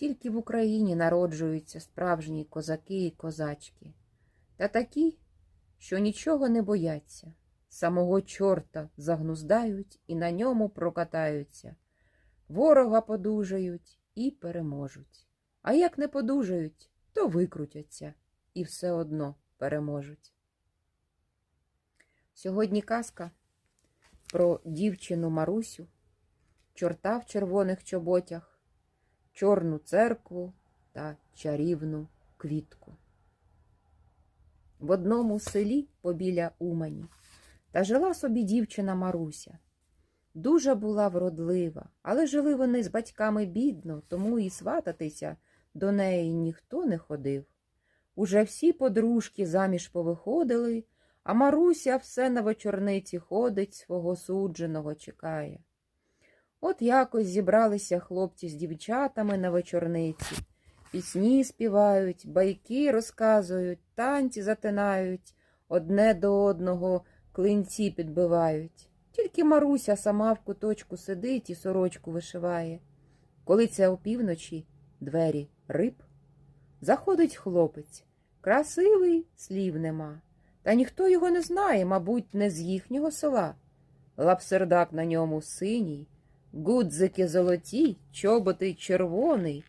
Тільки в Україні народжуються справжні козаки і козачки. Та такі, що нічого не бояться, самого чорта загнуздають і на ньому прокатаються, ворога подужають і переможуть. А як не подужають, то викрутяться і все одно переможуть. Сьогодні казка про дівчину Марусю, чорта в червоних чоботях, чорну церкву та чарівну квітку. В одному селі побіля Умані та жила собі дівчина Маруся. Дуже була вродлива, але жили вони з батьками бідно, тому і свататися до неї ніхто не ходив. Уже всі подружки заміж повиходили, а Маруся все на вечорниці ходить, свого судженого чекає. От якось зібралися хлопці з дівчатами на вечорниці. Пісні співають, байки розказують, танці затинають, одне до одного клинці підбивають. Тільки Маруся сама в куточку сидить і сорочку вишиває. Коли це опівночі двері риб, заходить хлопець. Красивий, слів нема. Та ніхто його не знає, мабуть, не з їхнього села. Лапсердак на ньому синій, гудзики золоті, чоботи червоний.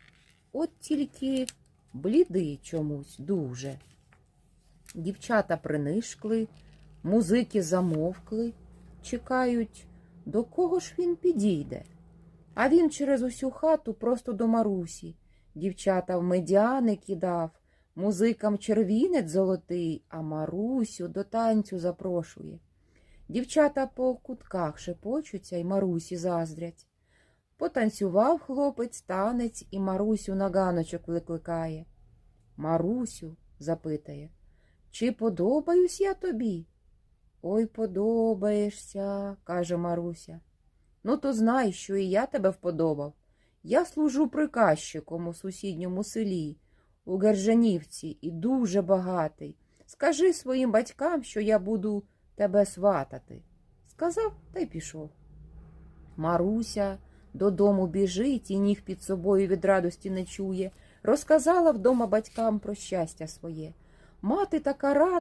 От тільки блідий чомусь дуже. Дівчата принишкли, музики замовкли, чекають, до кого ж він підійде. А він через усю хату просто до Марусі. Дівчата в медяни кидав, музикам червінець золотий, а Марусю до танцю запрошує. Дівчата по кутках шепочуться й Марусі заздрять. Потанцював хлопець танець і Марусю на ганочок викликає. Марусю, запитає, чи подобаюсь я тобі? Ой, подобаєшся, каже Маруся. Ну, то знай, що і я тебе вподобав. Я служу приказчиком у сусідньому селі, у Гержанівці, і дуже багатий. Скажи своїм батькам, що я буду тебе сватати. Сказав та й пішов. Маруся додому біжить і ніг під собою від радості не чує. Розказала вдома батькам про щастя своє. Мати така рада.